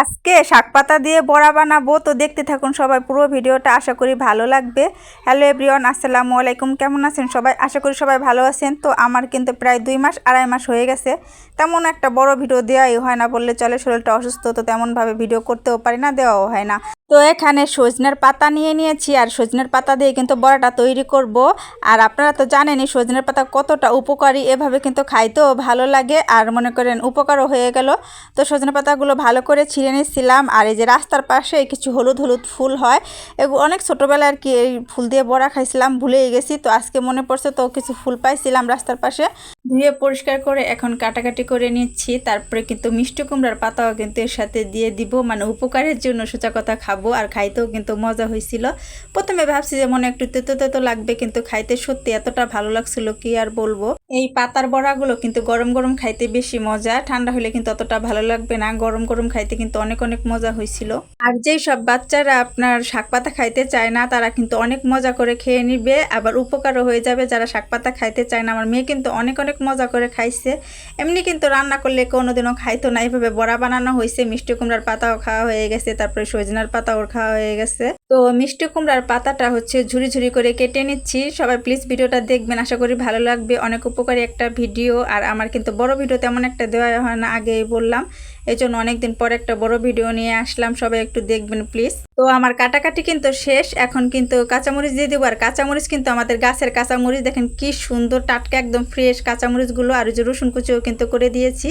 আজকে শাক পাতা দিয়ে বড়া বানাবো। তো দেখতে থাকুন সবাই পুরো ভিডিওটা, আশা করি ভালো লাগবে। হ্যালো এভরিওয়ান আসসালামু আলাইকুম। কেমন আছেন সবাই? আশা করি সবাই ভালো আছেন। তো আমার কিন্তু প্রায় দুই মাস, আড়াই মাস হয়ে গেছে। তেমন একটা বড় ভিডিও দেওয়াই হয় না বললে চলে। শরীরটা অসুস্থ, তো তেমনভাবে ভিডিও করতেও পারি না, দেওয়াও হয় না। তো এখানে সজনের পাতা নিয়ে নিয়েছি, আর সজনের পাতা দিয়ে কিন্তু বড়াটা তৈরি করব। আর আপনারা তো জানেনই সজনের পাতা কতটা উপকারী, এভাবে কিন্তু খাইতেও ভালো লাগে, আর মনে করেন উপকারও হয়ে গেল। তো সজনের পাতাগুলো ভালো করে ছিঁড়ে নিয়েছিলাম, আর এই যে রাস্তার পাশে কিছু হলুদ হলুদ ফুল হয় এগুলো অনেক ছোটোবেলায় আর কি এই ফুল দিয়ে বড়া খাইছিলাম, ভুলেই গেছি। তো আজকে মনে পড়ছে তো কিছু ফুল পাইছিলাম রাস্তার পাশে। ধুয়ে পরিষ্কার করে এখন কাটাকাটি করে নিচ্ছি, তারপরে কিন্তু মিষ্টি কুমড়ার পাতাও কিন্তু এর সাথে দিয়ে দিব মানে উপকারের জন্য সোজা কথা খাব। আর খাইতেও কিন্তু মজা হয়েছিল প্রথমে ভাবছি যে মনে একটু তেতো তেতো লাগবে, কিন্তু খাইতে সত্যি এতটা ভালো লাগছিল কি আর বলব। এই পাতার বড়াগুলো কিন্তু গরম গরম খাইতে বেশি মজা। ঠান্ডা হলে কিন্তু অতটা ভালো লাগবে না। গরম গরম খাইতে কিন্তু অনেক অনেক মজা হয়েছিল আর যেই সব বাচ্চারা আপনার শাক পাতা খাইতে চায় না, তারা কিন্তু অনেক মজা করে খেয়ে নিবে। আবার উপকারও হয়ে যাবে যারা শাক পাতা খাইতে চায় না। আমার মেয়ে কিন্তু অনেক অনেক মজা করে খাইছে। এমনি কিন্তু রান্না করলে কোনোদিনও খাইতো না। এইভাবে বড়া বানানো হয়েছে মিষ্টি কুমড়ার পাতাও খাওয়া হয়ে গেছে। তারপরে সজনার পাতাও খাওয়া হয়ে গেছে। তো মিষ্টি কুমড়ার পাতাটা হচ্ছে ঝুরি ঝুরি করে কেটে নিচ্ছি। সবাই প্লিজ ভিডিওটা দেখবেন। আশা করি ভালো লাগবে। অনেক উপকারী একটা ভিডিও, আর আমার কিন্তু বড় ভিডিও তেমন একটা দেওয়া হয় না, আগেই বললাম। এই জন্য অনেকদিন পর একটা বড় ভিডিও নিয়ে আসলাম, সবাই একটু দেখবেন প্লিজ তো আমার কাটাকাটি কিন্তু শেষ, এখন কিন্তু কাঁচামরিচ দিয়ে দেবো, আর কাঁচামরিচ কিন্তু আমাদের গাছের কাঁচামরিচ, দেখেন কি সুন্দর টাটকা, একদম ফ্রেশ কাঁচামরিচগুলো, আর যে রসুন কুচিও কিন্তু করে দিয়েছি।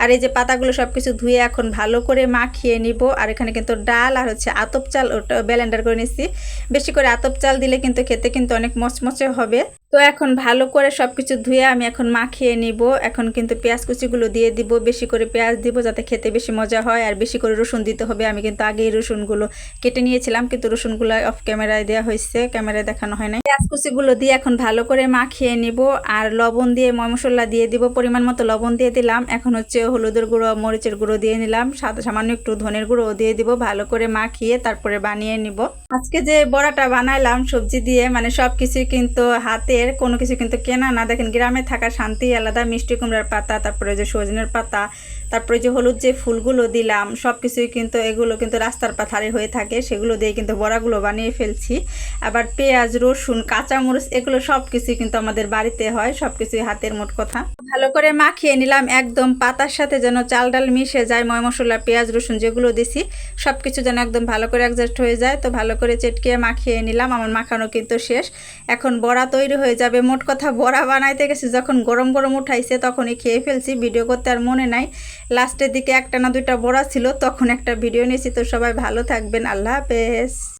আর এই যে পাতাগুলো সব কিছু ধুয়ে এখন ভালো করে মাখিয়ে নিব, আর এখানে কিন্তু ডাল আর হচ্ছে আতপ চাল ওটা ব্লেন্ডার করে নিচ্ছি। বেশি করে আতপ চাল দিলে কিন্তু খেতে কিন্তু অনেক মচমচে হবে। তো এখন ভালো করে সব কিছু ধুয়ে আমি এখন মাখিয়ে নিব। এখন কিন্তু পেঁয়াজ কুচিগুলো দিয়ে দিব, বেশি করে পেঁয়াজ দিব যাতে খেতে বেশি মজা হয়, আর বেশি করে রসুন দিতে হবে। আমি কিন্তু আগেই রসুনগুলো কেটে নিয়েছিলাম, কিন্তু রসুনগুলো অফ ক্যামেরায় দেওয়া হয়েছে ক্যামেরায় দেখানো হয় না পেঁয়াজ কুচিগুলো দিয়ে এখন ভালো করে মাখিয়ে নিব, আর লবণ দিয়ে মশলা দিয়ে দিব, পরিমাণ মতো লবণ দিয়ে দিলাম। এখন হচ্ছে হলুদের গুঁড়ো, মরিচের গুঁড়ো দিয়ে নিলাম সামান্য একটু ধনের গুঁড়ো দিয়ে দিব, ভালো করে মাখিয়ে তারপরে বানিয়ে নিব। আজকে যে বড়াটা বানাইলাম, সবজি দিয়ে মানে সব কিছুই কিন্তু হাতের, কোনো কিছু কিন্তু কেনা না। দেখেন, গ্রামে থাকা শান্তি আলাদা, মিষ্টি কুমড়ার পাতা, তারপরে যে সজনের পাতা তারপরে যে হলুদ যে ফুলগুলো দিলাম সব কিছুই কিন্তু এগুলো কিন্তু রাস্তার পাথারে হয়ে থাকে, সেগুলো দিয়ে কিন্তু বড়াগুলো বানিয়ে ফেলছি। আবার পেঁয়াজ, রসুন, কাঁচামরিচ, এগুলো সব কিছুই কিন্তু আমাদের বাড়িতে হয় সব কিছুই হাতের মোট কথা। ভালো করে মাখিয়ে নিলাম, একদম পাতার সাথে যেন চাল ডাল মিশে যায়, ময় মশলা, পেঁয়াজ, রসুন যেগুলো দিছি সব কিছু যেন একদম ভালো করে অ্যাডজাস্ট হয়ে যায়। তো ভালো করে চেটকিয়ে মাখিয়ে নিলাম, আমার মাখানো কিন্তু শেষ। এখন বড়া তৈরি হয়ে যাবে, মোট কথা বড়া বানাইতে গেছি, যখন গরম গরম উঠাইছে তখনই খেয়ে ফেলছি, ভিডিও করতে আর মনে নাই। লাস্টের দিকে একটা না দুইটা বড়া ছিল, তখন একটা ভিডিও নিয়েছি। তো সবাই ভালো থাকবেন। আল্লাহ হাফেজ।